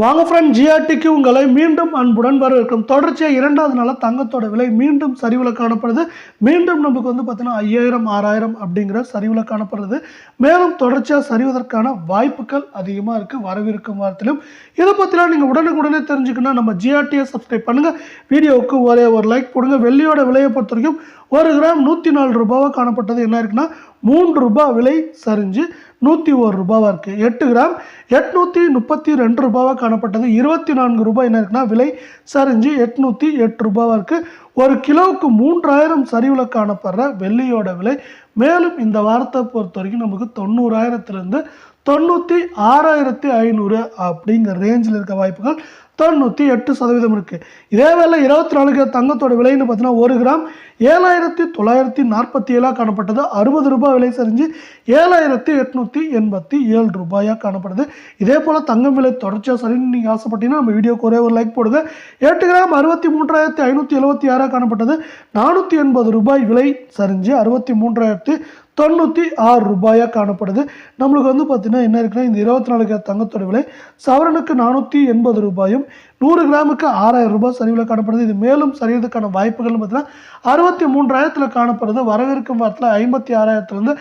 வாங்க ஃப்ரெண்ட் ஜிஆர்டிக்கு உங்களை மீண்டும் அன்புடன் வரவேற்கும் தொடர்ச்சியாக இரண்டாவது நாளாக தங்கத்தோட விலை மீண்டும் சரிவில் காணப்படுது. மீண்டும் நமக்கு வந்து பார்த்தீங்கன்னா ஐயாயிரம் ஆறாயிரம் அப்படிங்கிற சரிவில் காணப்படுது. மேலும் தொடர்ச்சியாக சரிவதற்கான வாய்ப்புகள் அதிகமாக இருக்குது வரவிருக்கும் வாரத்திலும். இதை பற்றிலாம் நீங்கள் உடனுக்குடனே தெரிஞ்சுக்கணும் நம்ம ஜிஆர்டியை சப்ஸ்கிரைப் பண்ணுங்கள் வீடியோவுக்கு ஒரே ஒரு லைக் போடுங்க. வெள்ளியோட விலையை பொறுத்த வரைக்கும் ஒரு கிராம் நூற்றி நாலு ரூபாவாக காணப்பட்டது. என்ன இருக்குன்னா மூன்று ரூபாய் விலை சரிஞ்சு நூற்றி ஒரு ரூபாவாக இருக்குது எட்டு கிராம் எட்நூற்றி முப்பத்தி ரெண்டு ரூபாவாக காணப்பட்டது. இருபத்தி நான்கு ரூபாய் என்ன இருக்குன்னா விலை சரிஞ்சு எட்நூற்றி எட்டு ரூபாவாக இருக்குது ஒரு கிலோவுக்கு மூன்றாயிரம் சரிவில் காணப்படுற வெள்ளியோட விலை மேலும் இந்த வாரத்தை பொறுத்த வரைக்கும் நமக்கு தொண்ணூறாயிரத்துலேருந்து தொண்ணூற்றி ஆறாயிரத்தி ஐநூறு அப்படிங்கிற ரேஞ்சில் இருக்க வாய்ப்புகள் தொண்ணூற்றி எட்டு சதவீதம் இருக்குது இதே வேளை இருபத்தி நாலு கிராம் தங்கத்தோட விலைன்னு பார்த்தீங்கன்னா ஒரு கிராம் ஏழாயிரத்தி தொள்ளாயிரத்தி நாற்பத்தி ஏழாக காணப்பட்டது. அறுபது ரூபாய் விலை சரிஞ்சு ஏழாயிரத்தி எட்நூற்றி எண்பத்தி ஏழு ரூபாயாக காணப்படுது. இதே போல் தங்கம் விலை தொடர்ச்சியாக சரின்னு நீங்கள் ஆசைப்பட்டீங்கன்னா நம்ம வீடியோக்கு ஒரே ஒரு லைக் போடுங்க. எட்டு கிராம் அறுபத்தி மூன்றாயிரத்தி ஐநூற்றி எழுபத்தி ஆறாக காணப்பட்டது. நானூற்றி எண்பது ரூபாய் விலை சரிஞ்சு அறுபத்தி மூன்றாயிரத்தி பார்த்து தொண்ணூற்றி ஆறு ரூபாயாக காணப்படுது. நம்மளுக்கு வந்து பார்த்திங்கன்னா என்ன இருக்குன்னா இந்த இருபத்தி நாலு கிராம் தங்கத்தோட விலை சவரனுக்கு நானூற்றி எண்பது ரூபாயும் நூறு கிராமுக்கு ஆறாயிரம் ரூபாய் சரிவில் காணப்படுது. இது மேலும் சரியறதுக்கான வாய்ப்புகள்னு பார்த்தீங்கன்னா அறுபத்தி மூன்றாயிரத்தில் காணப்படுது. வரவிருக்கும் வாரத்தில் ஐம்பத்தி ஆறாயிரத்துலேருந்து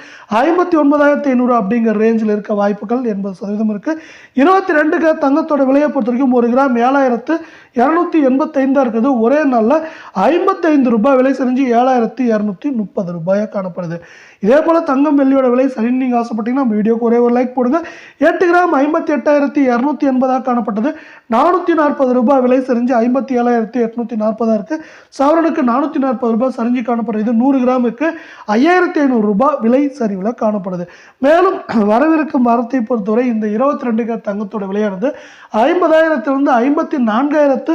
ஐம்பத்தி ஒன்பதாயிரத்தி ஐநூறு அப்படிங்கிற ரேஞ்சில் இருக்க வாய்ப்புகள் எண்பது சதவீதம் இருக்குது இருபத்தி ரெண்டு கிராம் தங்கத்தோட விலையை பொறுத்த வரைக்கும் ஒரு கிராம் ஏழாயிரத்து இரநூத்தி எண்பத்தைந்தாக இருக்குது. ஒரே நாளில் ஐம்பத்தைந்து ரூபாய் விலை செஞ்சு ஏழாயிரத்தி இரநூத்தி முப்பது ரூபாயாக காணப்படுது. இதே போல் தங்கம் வெள்ளியோட விலை சரி நீங்கள் ஆசைப்பட்டீங்கன்னா நம்ம வீடியோக்கு ஒரே ஒரு லைக் போடுங்க. எட்டு கிராம் ஐம்பத்தி எட்டாயிரத்தி இரநூத்தி எண்பதாக காணப்பட்டது. நானூற்றி நாற்பது ரூபாய் விலை சரிஞ்சு ஐம்பத்தி ஏழாயிரத்தி எட்நூற்றி நாற்பதாக இருக்குது சவரனுக்கு நானூற்றி நாற்பது ரூபாய் சரிஞ்சு காணப்படுறது நூறு கிராமுக்கு ஐயாயிரத்தி ஐநூறு ரூபாய் விலை சரிவில் காணப்படுது. மேலும் வரவிருக்கும் வாரத்தை பொறுத்தவரை இந்த இருபத்தி ரெண்டு கிராம் தங்கத்தோட விலையானது ஐம்பதாயிரத்திலிருந்து ஐம்பத்தி நான்காயிரத்து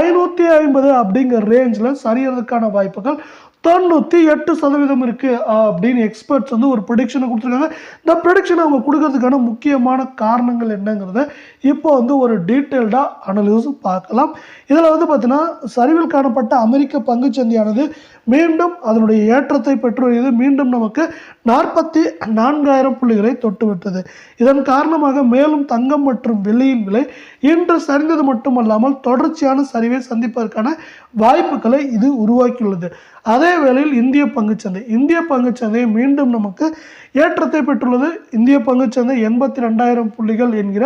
ஐநூற்றி ஐம்பது அப்படிங்கிற ரேஞ்சில் சரியறதுக்கான வாய்ப்புகள் தொண்ணூற்றி எட்டு சதவீதம் இருக்குது அப்படின்னு எக்ஸ்பர்ட்ஸ் வந்து ஒரு ப்ரொடிக்ஷனை கொடுத்துருக்காங்க. இந்த ப்ரொடிக்ஷனை அவங்க கொடுக்கறதுக்கான முக்கியமான காரணங்கள் என்னங்கிறத இப்போ வந்து ஒரு டீட்டெயில்டாக அனலிஸ் பார்க்கலாம். இதில் வந்து பார்த்திங்கன்னா சரிவில் காணப்பட்ட அமெரிக்க பங்குச்சந்தையானது மீண்டும் அதனுடைய ஏற்றத்தை பெற்று வருகிறது மீண்டும் நமக்கு நாற்பத்தி நான்காயிரம் புள்ளிகளை தொட்டுவிட்டது. இதன் காரணமாக மேலும் தங்கம் மற்றும் வெள்ளியின் விலை இன்று சரிந்தது மட்டுமல்லாமல் தொடர்ச்சியான சரிவை சந்திப்பதற்கான வாய்ப்புகளை இது உருவாக்கியுள்ளது. அதே வேளையில் இந்திய பங்குச்சந்தை இந்திய பங்குச்சந்தை மீண்டும் நமக்கு ஏற்றத்தை பெற்றுள்ளது. இந்திய பங்குச்சந்தை எண்பத்தி ரெண்டாயிரம் புள்ளிகள் என்கிற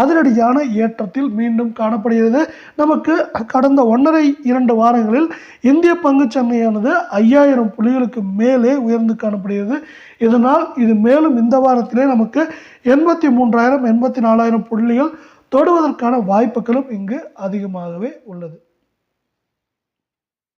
அதிரடியான ஏற்றத்தில் மீண்டும் காணப்படுகிறது. நமக்கு கடந்த ஒன்றரை இரண்டு வாரங்களில் இந்திய பங்குச்சந்தையானது ஐயாயிரம் புள்ளிகளுக்கு மேலே உயர்ந்து காணப்படுகிறது. இதனால் இது மேலும் இந்த வாரத்திலே நமக்கு எண்பத்தி மூன்றாயிரம் எண்பத்தி நாலாயிரம் புள்ளிகள் தொடுவதற்கான வாய்ப்புகளும் இங்கு அதிகமாகவே உள்ளது.